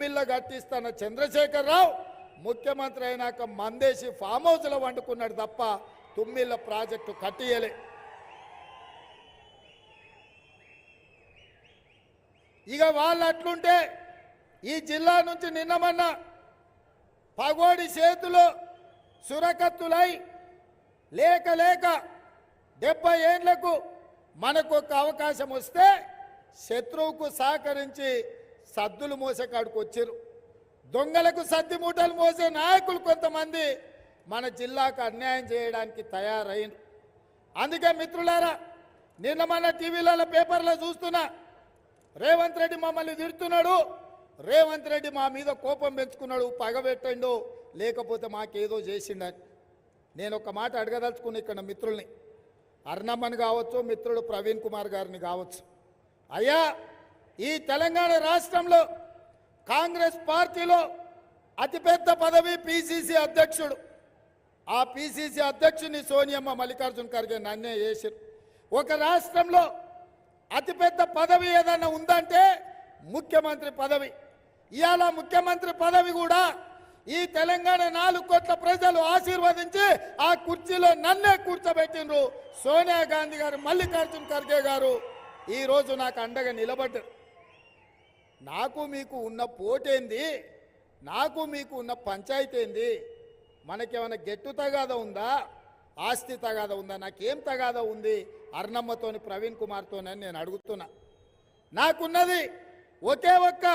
పిల్ల కట్టిస్తున్న చంద్రశేఖరరావు ముఖ్యమంత్రి అయినాక మందేసి ఫామ్ హౌస్లో వండుకున్నాడు తప్ప తుమ్మిళ్ళ ప్రాజెక్టు కట్టియలే. ఇక వాళ్ళు అట్లుంటే ఈ జిల్లా నుంచి నిన్నమన్న పగోడి చేతులు సురకత్తులై లేక లేక డెబ్బై ఏండ్లకు మనకు ఒక అవకాశం వస్తే శత్రువుకు సహకరించి సద్దులు మోసే కాడికి వచ్చారు. దొంగలకు సద్ది మూటలు మోసే నాయకులు కొంతమంది మన జిల్లాకు అన్యాయం చేయడానికి తయారైన అందుకే మిత్రులారా నిన్న మన టీవీలలో పేపర్లో చూస్తున్నా రేవంత్ రెడ్డి మమ్మల్ని తిడుతున్నాడు రేవంత్ రెడ్డి మా మీద కోపం పెంచుకున్నాడు పగబెట్టండు లేకపోతే మాకేదో చేసిండని. నేను ఒక మాట అడగదలుచుకుని ఇక్కడ మిత్రుల్ని. అర్ణమ్మని కావచ్చు మిత్రుడు ప్రవీణ్ కుమార్ గారిని కావచ్చు. అయ్యా ఈ తెలంగాణ రాష్ట్రంలో కాంగ్రెస్ పార్టీలో అతిపెద్ద పదవి పిసిసి అధ్యక్షుడు. ఆ పిసిసి అధ్యక్షుని సోనియమ్మ మల్లికార్జున్ ఖర్గే నన్నే చేశారు. ఒక రాష్ట్రంలో అతిపెద్ద పదవి ఏదైనా ఉందంటే ముఖ్యమంత్రి పదవి. ఇవాళ ముఖ్యమంత్రి పదవి కూడా ఈ తెలంగాణ నాలుగు కోట్ల ప్రజలు ఆశీర్వదించి ఆ కుర్చీలో నన్నే కూర్చోబెట్టిండ్రు. సోనియా గాంధీ గారు మల్లికార్జున్ ఖర్గే గారు ఈరోజు నాకు అండగా నిలబడ్డారు. నాకు మీకు ఉన్న పోటేంది? నాకు మీకు ఉన్న పంచాయతీ ఏంది మనకేమైనా గెట్టు తగాద ఉందా? ఆస్తి తగాద ఉందా? నాకేం తగాద ఉంది? అర్ణమ్మతోని ప్రవీణ్ కుమార్తోనని నేను అడుగుతున్నా. నాకున్నది ఒకే ఒక్క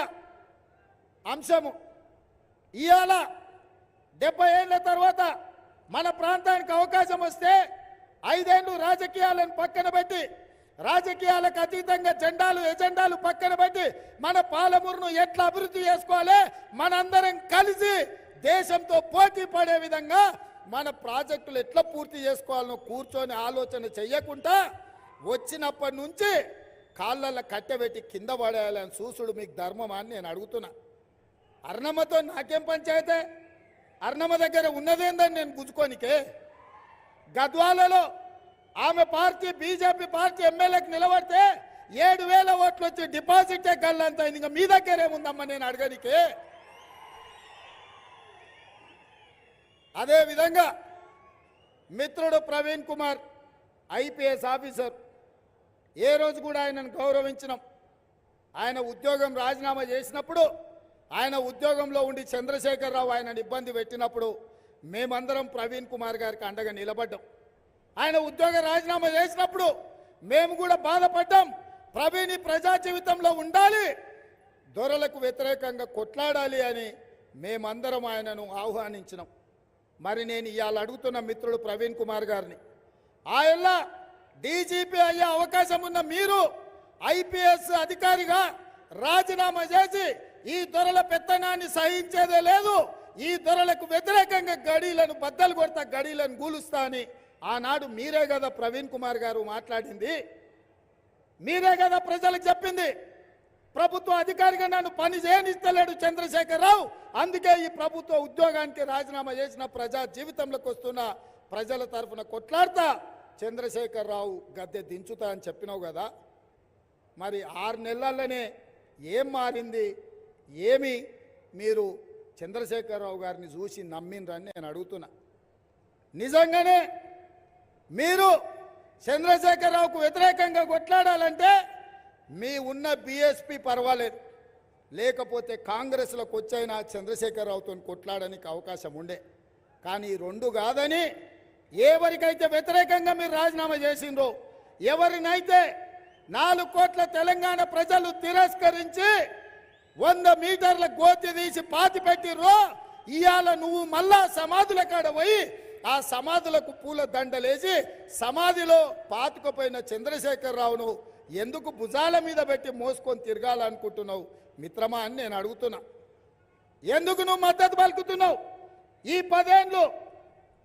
అంశము. ఇవాళ డెబ్బై ఏళ్ళ తర్వాత మన ప్రాంతానికి అవకాశం వస్తే ఐదేళ్ళు రాజకీయాలను పక్కన పెట్టి రాజకీయాలకు అతీతంగా జెండాలు ఎజెండాలు పక్కన పెట్టి మన పాలమూరును ఎట్లా అభివృద్ధి చేసుకోవాలి? మనందరం కలిసి దేశంతో పోటీ పడే విధంగా మన ప్రాజెక్టులు ఎట్లా పూర్తి చేసుకోవాలనో కూర్చొని ఆలోచన చెయ్యకుండా వచ్చినప్పటి నుంచి కాళ్ళల్లో కట్టెబెట్టి కింద పడేయాలని చూసుడు మీకు ధర్మమా అని నేను అడుగుతున్నా. అర్ణమ్మతో నాకేం పంచాయతే? అర్ణమ్మ దగ్గర ఉన్నదేందని నేను గుంజుకోనికే గద్వాలలో ఆమె పార్టీ బీజేపీ పార్టీ ఎమ్మెల్యేకి నిలబడితే ఏడు వేల ఓట్లు వచ్చి డిపాజిటే గల్లంత అయింది. ఇంకా మీ దగ్గర ఏముందమ్మా నేను అడగడానికి అదే విధంగా మిత్రుడు ప్రవీణ్ కుమార్ ఐపీఎస్ ఆఫీసర్ ఏ రోజు కూడా ఆయనను గౌరవించినాం. ఆయన ఉద్యోగం రాజీనామా చేసినప్పుడు ఆయన ఉద్యోగంలో ఉండి చంద్రశేఖరరావు ఆయనను ఇబ్బంది పెట్టినప్పుడు మేమందరం ప్రవీణ్ కుమార్ గారికి అండగా నిలబడ్డాం. ఆయన ఉద్యోగ రాజీనామా చేసినప్పుడు మేము కూడా బాధపడ్డాం. ప్రవీణ్ ప్రజా జీవితంలో ఉండాలి దొరలకు వ్యతిరేకంగా కొట్లాడాలి అని మేమందరం ఆయనను ఆహ్వానించినాం. మరి నేను ఇవాళ అడుగుతున్న మిత్రుడు ప్రవీణ్ కుమార్ గారిని ఆయన డీజీపీ అయ్యే అవకాశం ఉన్న మీరు ఐపీఎస్ అధికారిగా రాజీనామా చేసి ఈ దొరల పెత్తనాన్ని సహించేదే లేదు. ఈ దొరలకు వ్యతిరేకంగా గడీలను బద్దలు కొడతా గడీలను గూలుస్తా అని ఆనాడు మీరే కదా ప్రవీణ్ కుమార్ గారు మాట్లాడింది. మీరే కదా ప్రజలకు చెప్పింది. ప్రభుత్వ అధికారిగా నన్ను పని చేయనిస్తలేడు చంద్రశేఖరరావు. అందుకే ఈ ప్రభుత్వ ఉద్యోగానికి రాజీనామా చేసిన ప్రజా జీవితంలోకి వస్తున్న ప్రజల తరఫున కొట్లాడతా చంద్రశేఖరరావు గద్దె దించుతా అని చెప్పినావు కదా. మరి ఆరు నెలల్లోనే ఏం మారింది? ఏమి? మీరు చంద్రశేఖరరావు గారిని చూసి నమ్మిండ్రని నేను అడుగుతున్నా. నిజంగానే మీరు చంద్రశేఖరరావుకు వ్యతిరేకంగా కొట్లాడాలంటే మీ ఉన్న బీఎస్పీ పర్వాలేదు. లేకపోతే కాంగ్రెస్లోకి వచ్చైనా చంద్రశేఖరరావుతో కొట్లాడడానికి అవకాశం ఉండే. కానీ ఈ రెండు కాదని ఎవరికైతే వ్యతిరేకంగా మీరు రాజీనామా చేసిండ్రో ఎవరినైతే నాలుగు కోట్ల తెలంగాణ ప్రజలు తిరస్కరించి వంద మీటర్ల గోతి తీసి పాతి పెట్టిర్రో ఇవాళ నువ్వు మళ్ళా సమాధుల కాడ పోయి ఆ సమాధులకు పూల దండలేసి సమాధిలో పాతుకుపోయిన చంద్రశేఖరరావును ఎందుకు భుజాల మీద పెట్టి మోసుకొని తిరగాలనుకుంటున్నావు? మిత్రమా అని నేను అడుగుతున్నా. ఎందుకు నువ్వు మద్దతు పలుకుతున్నావు? ఈ పదేళ్ళు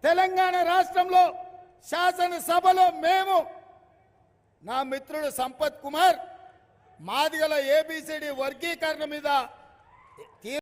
తెలంగాణ రాష్ట్రంలో శాసనసభలో మేము నా మిత్రుడు సంపత్ కుమార్ మాదిగల ఏబిసిడి వర్గీకరణ మీద